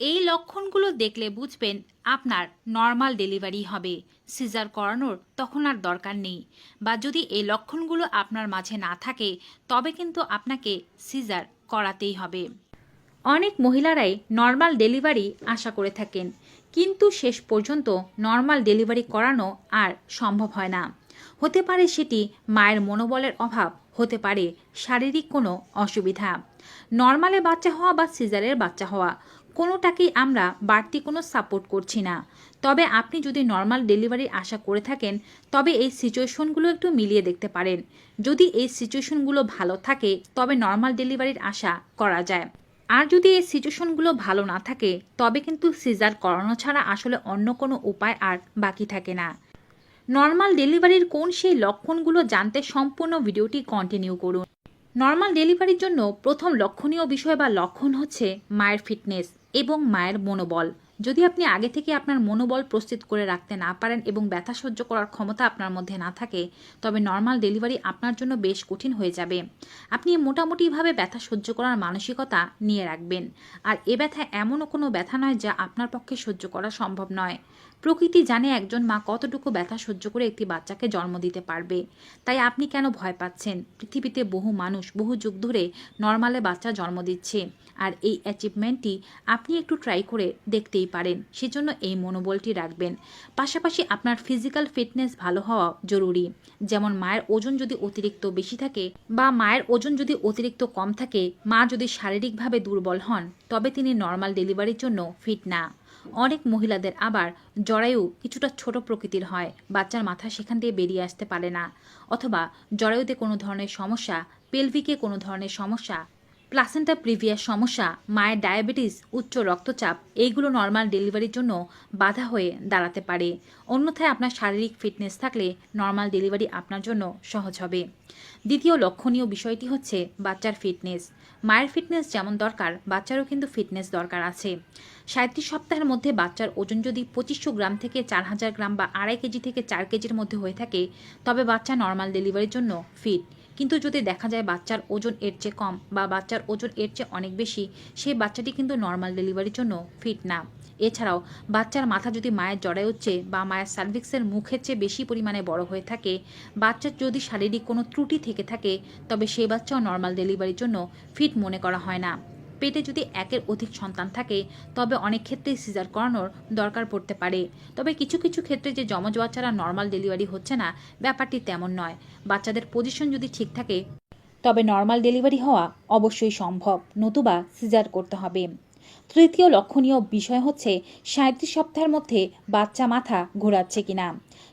এই লক্ষণগুলো দেখলে বুঝবেন আপনার নর্মাল ডেলিভারি হবে। সিজার করানোর তখন আর দরকার নেই। বা যদি এই লক্ষণগুলো আপনার মাঝে না থাকে, তবে কিন্তু আপনাকে সিজার করাতেই হবে। অনেক মহিলারাই নর্মাল ডেলিভারি আশা করে থাকেন, কিন্তু শেষ পর্যন্ত নর্মাল ডেলিভারি করানো আর সম্ভব হয় না। হতে পারে সেটি মায়ের মনোবলের অভাব, হতে পারে শারীরিক কোনো অসুবিধা। নর্মালে বাচ্চা হওয়া বা সিজারের বাচ্চা হওয়া কোনোটাকেই আমরা বাড়তি কোনো সাপোর্ট করছি না। তবে আপনি যদি নর্মাল ডেলিভারির আশা করে থাকেন, তবে এই সিচুয়েশনগুলো একটু মিলিয়ে দেখতে পারেন। যদি এই সিচুয়েশনগুলো ভালো থাকে, তবে নর্মাল ডেলিভারির আশা করা যায়। আর যদি এই সিচুয়েশনগুলো ভালো না থাকে, তবে কিন্তু সিজার করানো ছাড়া আসলে অন্য কোনো উপায় আর বাকি থাকে না। নর্মাল ডেলিভারির কোন সেই লক্ষণগুলো জানতে সম্পূর্ণ ভিডিওটি কন্টিনিউ করুন। নর্মাল ডেলিভারির জন্য প্রথম লক্ষণীয় বিষয় বা লক্ষণ হচ্ছে মায়ের ফিটনেস এবং মায়ের মনোবল। যদি আপনি আগে থেকে আপনার মনোবল প্রস্তুত করে রাখতে না পারেন এবং ব্যথা সহ্য করার ক্ষমতা আপনার মধ্যে না থাকে, তবে নর্মাল ডেলিভারি আপনার জন্য বেশ কঠিন হয়ে যাবে। আপনি মোটামুটিভাবে ব্যথা সহ্য করার মানসিকতা নিয়ে রাখবেন। আর এ ব্যথা এমনও কোনো ব্যথা নয় যা আপনার পক্ষে সহ্য করা সম্ভব নয়। প্রকৃতি জানে একজন মা কতটুকু ব্যথা সহ্য করে একটি বাচ্চাকে জন্ম দিতে পারবে। তাই আপনি কেন ভয় পাচ্ছেন? পৃথিবীতে বহু মানুষ বহু যুগ ধরে নর্মালে বাচ্চা জন্ম দিচ্ছে। আর এই অ্যাচিভমেন্টটি আপনি একটু ট্রাই করে দেখতেই পারেন। সেজন্য এই মনোবলটি রাখবেন। পাশাপাশি আপনার ফিজিক্যাল ফিটনেস ভালো হওয়া জরুরি। যেমন মায়ের ওজন যদি অতিরিক্ত বেশি থাকে বা মায়ের ওজন যদি অতিরিক্ত কম থাকে, মা যদি শারীরিকভাবে দুর্বল হন, তবে তিনি নর্মাল ডেলিভারির জন্য ফিট না। অনেক মহিলাদের আবার জরায়ু কিছুটা ছোট প্রকৃতির হয়। বাচ্চার মাথা সেখান দিয়ে বেরিয়ে আসতে পারে না। অথবা জরায়ুতে কোনো ধরনের সমস্যা, পেলভিকে কোনো ধরনের সমস্যা প্লাসেন্টা প্রিভিয়াস সমস্যা, মায়ের ডায়াবেটিস উচ্চ রক্তচাপ, এইগুলো নর্মাল ডেলিভারির জন্য বাধা হয়ে দাঁড়াতে পারে। অন্যথায় আপনার শারীরিক ফিটনেস থাকলে নর্মাল ডেলিভারি আপনার জন্য সহজ হবে। দ্বিতীয় লক্ষণীয় বিষয়টি হচ্ছে বাচ্চার ফিটনেস মায়ের ফিটনেস যেমন দরকার, বাচ্চারও কিন্তু ফিটনেস দরকার আছে। সাঁত্রিশ সপ্তাহের মধ্যে বাচ্চার ওজন যদি পঁচিশশো গ্রাম থেকে চার হাজার গ্রাম বা আড়াই কেজি থেকে চার কেজির মধ্যে হয়ে থাকে, তবে বাচ্চা নর্মাল ডেলিভারির জন্য ফিট কিন্তু যদি দেখা যায় বাচ্চার ওজন এর চেয়ে কম বা বাচ্চার ওজন এর চেয়ে অনেক বেশি, সেই বাচ্চাটি কিন্তু নর্মাল ডেলিভারির জন্য ফিট না। এছাড়াও, বাচ্চার মাথা যদি মায়ের জড়ায় হচ্ছে বা মায়ের সার্ভিক্সের মুখের চেয়ে বেশি পরিমাণে বড় হয়ে থাকে, বাচ্চার যদি শারীরিক কোনো ত্রুটি থেকে থাকে, তবে সেই বাচ্চাও নর্মাল ডেলিভারির জন্য ফিট মনে করা হয় না। পেটে যদি একের অধিক সন্তান থাকে, তবে অনেক ক্ষেত্রে সিজার করানোর দরকার পড়তে পারে। তবে কিছু কিছু ক্ষেত্রে যে জমজ বাচ্চারা নর্মাল ডেলিভারি হচ্ছে না, ব্যাপারটি তেমন নয়। বাচ্চাদের পজিশন যদি ঠিক থাকে, তবে নর্মাল ডেলিভারি হওয়া অবশ্যই সম্ভব, নতুবা সিজার করতে হবে। তৃতীয় লক্ষণীয় বিষয় হচ্ছে সাঁত্রিশ সপ্তাহের মধ্যে বাচ্চা মাথা ঘোরাচ্ছে কিনা।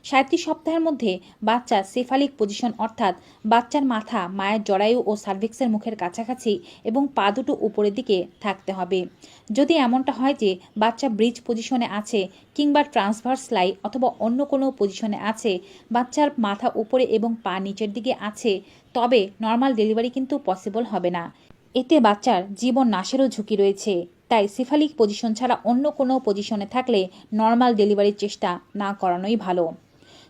সাঁত্রিশ সপ্তাহের মধ্যে বাচ্চা সেফালিক পজিশন অর্থাৎ বাচ্চার মাথা, মায়ের জরায়ু ও সার্ভিক্সের মুখের কাছাকাছি এবং পা দুটো উপরের দিকে থাকতে হবে। যদি এমনটা হয় যে বাচ্চা ব্রিজ পজিশনে আছে কিংবা ট্রান্সভার্স লাই অথবা অন্য কোনো পজিশনে আছে, বাচ্চার মাথা উপরে এবং পা নিচের দিকে আছে, তবে নর্মাল ডেলিভারি কিন্তু পসিবল হবে না। এতে বাচ্চার জীবন নাশেরও ঝুঁকি রয়েছে। তাই সিফালিক পজিশন ছাড়া অন্য কোনো পজিশনে থাকলে নর্মাল ডেলিভারির চেষ্টা না করানোই ভালো।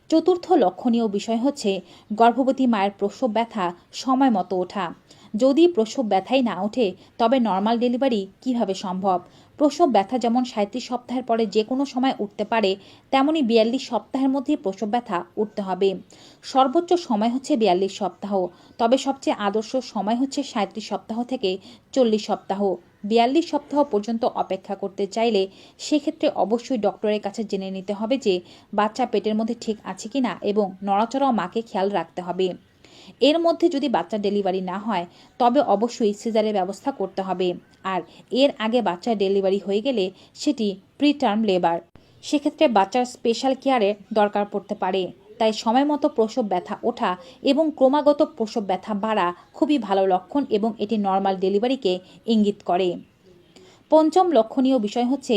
চতুর্থ লক্ষণীয় বিষয় হচ্ছে গর্ভবতী মায়ের প্রসব ব্যথা সময় মতো ওঠা। যদি প্রসব ব্যথাই না ওঠে, তবে নর্মাল ডেলিভারি কীভাবে সম্ভব? প্রসব ব্যথা যেমন সাঁত্রিশ সপ্তাহের পরে যে কোনো সময় উঠতে পারে তেমনই বিয়াল্লিশ সপ্তাহের মধ্যে প্রসব ব্যথা উঠতে হবে। সর্বোচ্চ সময় হচ্ছে বিয়াল্লিশ সপ্তাহ, তবে সবচেয়ে আদর্শ সময় হচ্ছে সাঁত্রিশ সপ্তাহ থেকে চল্লিশ সপ্তাহ। বিয়াল্লিশ সপ্তাহ পর্যন্ত অপেক্ষা করতে চাইলে সেক্ষেত্রে অবশ্যই ডক্টরের কাছে জেনে নিতে হবে যে বাচ্চা পেটের মধ্যে ঠিক আছে কি না এবং নড়াচড়াও মাকে খেয়াল রাখতে হবে। এর মধ্যে যদি বাচ্চা ডেলিভারি না হয়, তবে অবশ্যই সিজারের ব্যবস্থা করতে হবে। আর এর আগে বাচ্চা ডেলিভারি হয়ে গেলে সেটি প্রি টার্ম লেবার। সেক্ষেত্রে বাচ্চার স্পেশাল কেয়ারের দরকার পড়তে পারে। তাই সময় মতো প্রসব ব্যথা ওঠা এবং ক্রমাগত প্রসব ব্যথা বাড়া খুবই ভালো লক্ষণ এবং এটি নর্মাল ডেলিভারিকে ইঙ্গিত করে। পঞ্চম লক্ষণীয় বিষয় হচ্ছে,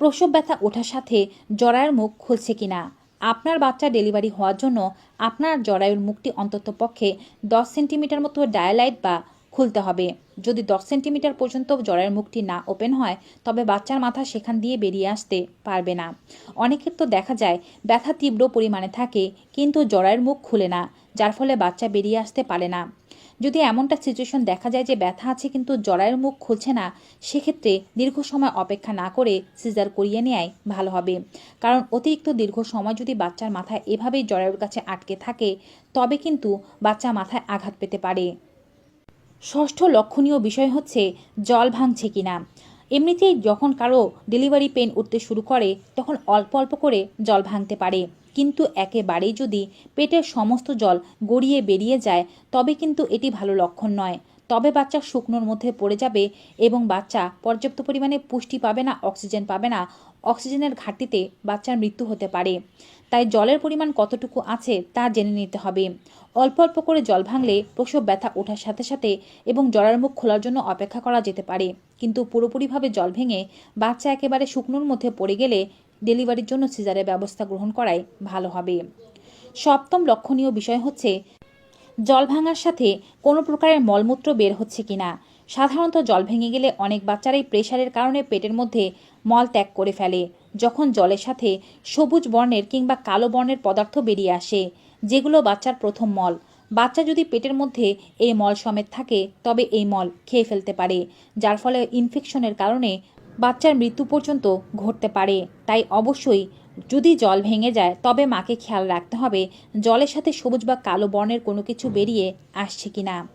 প্রসব ব্যথা ওঠার সাথে জরায়ের মুখ খুলছে কিনা? আপনার বাচ্চা ডেলিভারি হওয়ার জন্য আপনার জরায়ুর মুখটি অন্তত পক্ষে দশ সেন্টিমিটার মতো ডায়ালাইট বা খুলতে হবে। যদি দশ সেন্টিমিটার পর্যন্ত জরায়ের মুখটি না ওপেন হয়, তবে বাচ্চার মাথা সেখান দিয়ে বেরিয়ে আসতে পারবে না। অনেকের তো দেখা যায়, ব্যথা তীব্র পরিমাণে থাকে, কিন্তু জরায়ের মুখ খুলে না, যার ফলে বাচ্চা বেরিয়ে আসতে পারে না। যদি এমনটা সিচুয়েশন দেখা যায় যে ব্যথা আছে কিন্তু জরায়ের মুখ খুলছে না, সেক্ষেত্রে দীর্ঘ সময় অপেক্ষা না করে সিজার করিয়ে নেওয়াই ভালো হবে। কারণ অতিরিক্ত দীর্ঘ সময় যদি বাচ্চার মাথায় এভাবেই জরায়ুর কাছে আটকে থাকে, তবে কিন্তু বাচ্চা মাথায় আঘাত পেতে পারে। ষষ্ঠ লক্ষণীয় বিষয় হচ্ছে জল ভাঙছে কিনা। এমনিতেই যখন কারও ডেলিভারি পেন উঠতে শুরু করে, তখন অল্প অল্প করে জল ভাঙতে পারে। কিন্তু একেবারেই যদি পেটের সমস্ত জল গড়িয়ে বেরিয়ে যায়, তবে কিন্তু এটি ভালো লক্ষণ নয়। তবে বাচ্চা শুকনোর মধ্যে পড়ে যাবে এবং বাচ্চা পর্যাপ্ত পরিমাণে পুষ্টি পাবে না, অক্সিজেন পাবে না। অক্সিজেনের ঘাটতিতে বাচ্চার মৃত্যু হতে পারে। তাই জলের পরিমাণ কতটুকু আছে তা জেনে নিতে হবে। অল্প অল্প করে জল ভাঙলে প্রসব ব্যথা ওঠার সাথে সাথে এবং জরার মুখ খোলার জন্য অপেক্ষা করা যেতে পারে। কিন্তু পুরোপুরিভাবে জল ভেঙে বাচ্চা একেবারে শুকনোর মধ্যে পড়ে গেলে ডেলিভারির জন্য সিজারের ব্যবস্থা গ্রহণ করাই ভালো হবে। সপ্তম লক্ষণীয় বিষয় হচ্ছে জল ভাঙার সাথে কোনো প্রকারের মলমূত্র বের হচ্ছে কিনা? সাধারণত জল ভেঙে গেলে অনেক বাচ্চারাই প্রেশারের কারণে পেটের মধ্যে মল ত্যাগ করে ফেলে, যখন জলের সাথে সবুজ বর্ণের কিংবা কালো বর্ণের পদার্থ বেরিয়ে আসে, যেগুলো বাচ্চার প্রথম মল। বাচ্চা যদি পেটের মধ্যে এই মল সমেত থাকে, তবে এই মল খেয়ে ফেলতে পারে, যার ফলে ইনফেকশনের কারণে বাচ্চার মৃত্যু পর্যন্ত ঘটতে পারে। তাই অবশ্যই যদি জল ভেঙে যায়, তবে মাকে খেয়াল রাখতে হবে, জলের সাথে সবুজ বা কালো বর্ণের কোনো কিছু বেরিয়ে আসছে কিনা।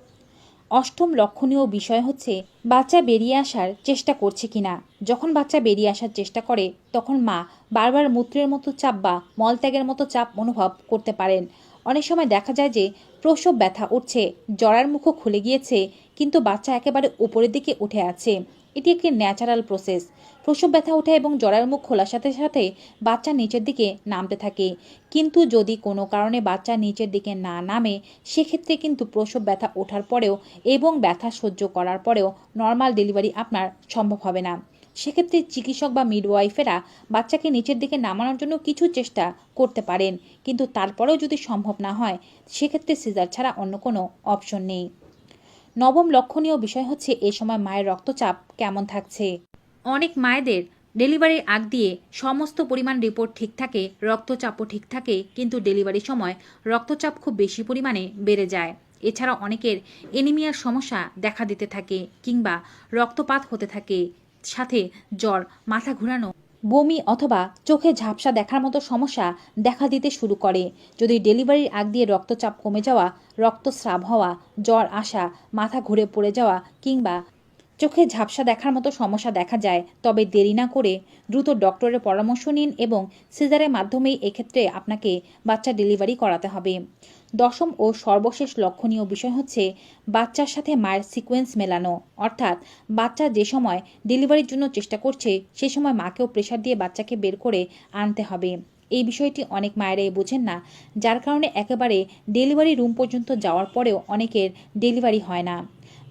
অষ্টম লক্ষণীয় বিষয় হচ্ছে, বাচ্চা বেরিয়ে আসার চেষ্টা করছে কিনা। যখন বাচ্চা বেরিয়ে আসার চেষ্টা করে, তখন মা বারবার মূত্রের মতো চাপ বা মলত্যাগের মতো চাপ অনুভব করতে পারেন। অনেক সময় দেখা যায় যে, প্রসব ব্যথা উঠছে, জরার মুখও খুলে গিয়েছে, কিন্তু বাচ্চা একেবারে উপরের দিকে উঠে আছে। এটি একটি ন্যাচারাল প্রসেস প্রসব ব্যথা ওঠে এবং জরার মুখ খোলার সাথে সাথে বাচ্চা নিচের দিকে নামতে থাকে। কিন্তু যদি কোনো কারণে বাচ্চা নিচের দিকে না নামে, সেক্ষেত্রে কিন্তু প্রসব ব্যথা ওঠার পরেও এবং ব্যথা সহ্য করার পরেও নর্মাল ডেলিভারি আপনার সম্ভব হবে না। সেক্ষেত্রে চিকিৎসক বা মিডওয়াইফেরা বাচ্চাকে নিচের দিকে নামানোর জন্য কিছু চেষ্টা করতে পারেন। কিন্তু তারপরেও যদি সম্ভব না হয়, সেক্ষেত্রে সিজার ছাড়া অন্য কোনো অপশন নেই। নবম লক্ষণীয় বিষয় হচ্ছে এ সময় মায়ের রক্তচাপ কেমন থাকছে? অনেক মায়েদের ডেলিভারির আগ দিয়ে সমস্ত পরিমাণ রিপোর্ট ঠিক থাকে, রক্তচাপও ঠিক থাকে, কিন্তু ডেলিভারির সময় রক্তচাপ খুব বেশি পরিমাণে বেড়ে যায়। এছাড়া অনেকের এনিমিয়ার সমস্যা দেখা দিতে থাকে কিংবা রক্তপাত হতে থাকে, সাথে জ্বর, মাথা ঘোরানো বমি অথবা চোখে ঝাপসা দেখার মতো সমস্যা দেখা দিতে শুরু করে। যদি ডেলিভারির আগ দিয়ে রক্তচাপ কমে যাওয়া, রক্তস্রাব হওয়া, জ্বর, আসা, মাথা ঘুরে পড়ে যাওয়া কিংবা চোখে ঝাপসা দেখার মতো সমস্যা দেখা যায়, তবে দেরি না করে দ্রুত ডক্টরের পরামর্শ নিন এবং সিজারের মাধ্যমেই এক্ষেত্রে আপনাকে বাচ্চা ডেলিভারি করাতে হবে। দশম ও সর্বশেষ লক্ষণীয় বিষয় হচ্ছে বাচ্চার সাথে মায়ের সিকোয়েন্স মেলানো, অর্থাৎ বাচ্চা যে সময় ডেলিভারির জন্য চেষ্টা করছে, সে সময় মাকেও প্রেশার দিয়ে বাচ্চাকে বের করে আনতে হবে। এই বিষয়টি অনেক মায়েরাই বোঝেন না, যার কারণে একেবারে ডেলিভারি রুম পর্যন্ত যাওয়ার পরেও অনেকের ডেলিভারি হয় না।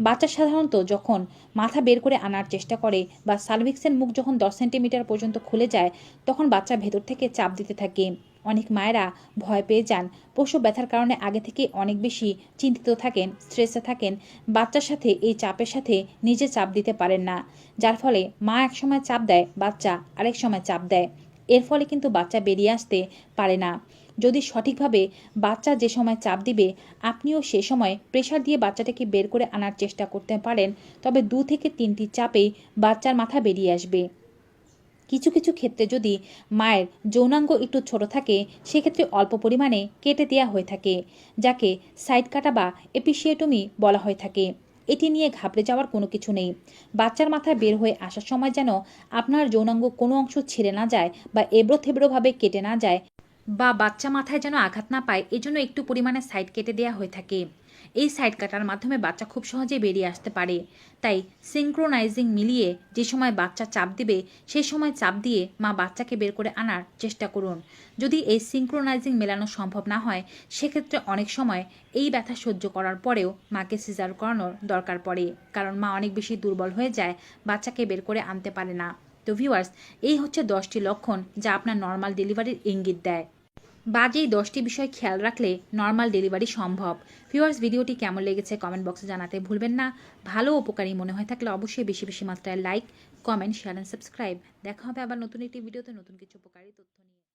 বাচ্চা সাধারণত যখন মাথা বের করে আনার চেষ্টা করে বা সার্ভিক্সের মুখ যখন দশ সেন্টিমিটার পর্যন্ত খুলে যায়, তখন বাচ্চা ভেতর থেকে চাপ দিতে থাকে। অনেক মায়েরা ভয় পেয়ে যান। পশু ব্যথার কারণে আগে থেকে অনেক বেশি চিন্তিত থাকেন স্ট্রেসে থাকেন। বাচ্চার সাথে এই চাপের সাথে নিজে চাপ দিতে পারেন না। যার ফলে মা এক সময় চাপ দেয়, বাচ্চা আরেক সময় চাপ দেয়। এর ফলে কিন্তু বাচ্চা বেরিয়ে আসতে পারে না। যদি সঠিকভাবে বাচ্চা যে সময় চাপ দিবে, আপনিও সে সময় প্রেশার দিয়ে বাচ্চাটাকে বের করে আনার চেষ্টা করতে পারেন। তবে দু থেকে তিনটি চাপেই বাচ্চার মাথা বেরিয়ে আসবে। কিছু কিছু ক্ষেত্রে যদি মায়ের যৌনাঙ্গ একটু ছোট থাকে, সেক্ষেত্রে অল্প পরিমাণে কেটে দেওয়া হয়ে থাকে, যাকে সাইড কাটা বা এপিসিয়েটমি বলা হয়ে থাকে। এটি নিয়ে ঘাবড়ে যাওয়ার কোনো কিছু নেই। বাচ্চার মাথায় বের হয়ে আসার সময় যেন আপনার যৌনাঙ্গ কোনো অংশ ছেড়ে না যায় বা এবড়ো থেবড়োভাবে কেটে না যায় বা বাচ্চা মাথায় যেন আঘাত না পায়, এজন্য একটু পরিমাণে সাইড কেটে দেওয়া হয়ে থাকে। এই সাইড কাটার মাধ্যমে বাচ্চা খুব সহজে বেরিয়ে আসতে পারে। তাই সিঙ্ক্রোনাইজিং মিলিয়ে যে সময় বাচ্চা চাপ দিবে সেই সময় চাপ দিয়ে মা বাচ্চাকে বের করে আনার চেষ্টা করুন। যদি এই সিঙ্ক্রোনাইজিং মেলানো সম্ভব না হয়, সেক্ষেত্রে অনেক সময় এই ব্যথা সহ্য করার পরেও মাকে সিজার করানোর দরকার পড়ে, কারণ মা অনেক বেশি দুর্বল হয়ে যায়, বাচ্চাকে বের করে আনতে পারে না। তো ভিউয়ার্স এই হচ্ছে দশটি লক্ষণ যা আপনার নর্মাল ডেলিভারির ইঙ্গিত দেয়। বাজে এই দশটি বিষয় খেয়াল রাখলে নর্মাল ডেলিভারি সম্ভব। ভিউয়ার্স ভিডিওটি কেমন লেগেছে কমেন্ট বক্সে জানাতে ভুলবেন না। ভালো উপকারী মনে হয় থাকলে অবশ্যই বেশি বেশি মাত্রায় like comment share and subscribe দেখা হবে আবার নতুন একটি ভিডিওতে নতুন কিছু উপকারী তথ্য নিয়ে।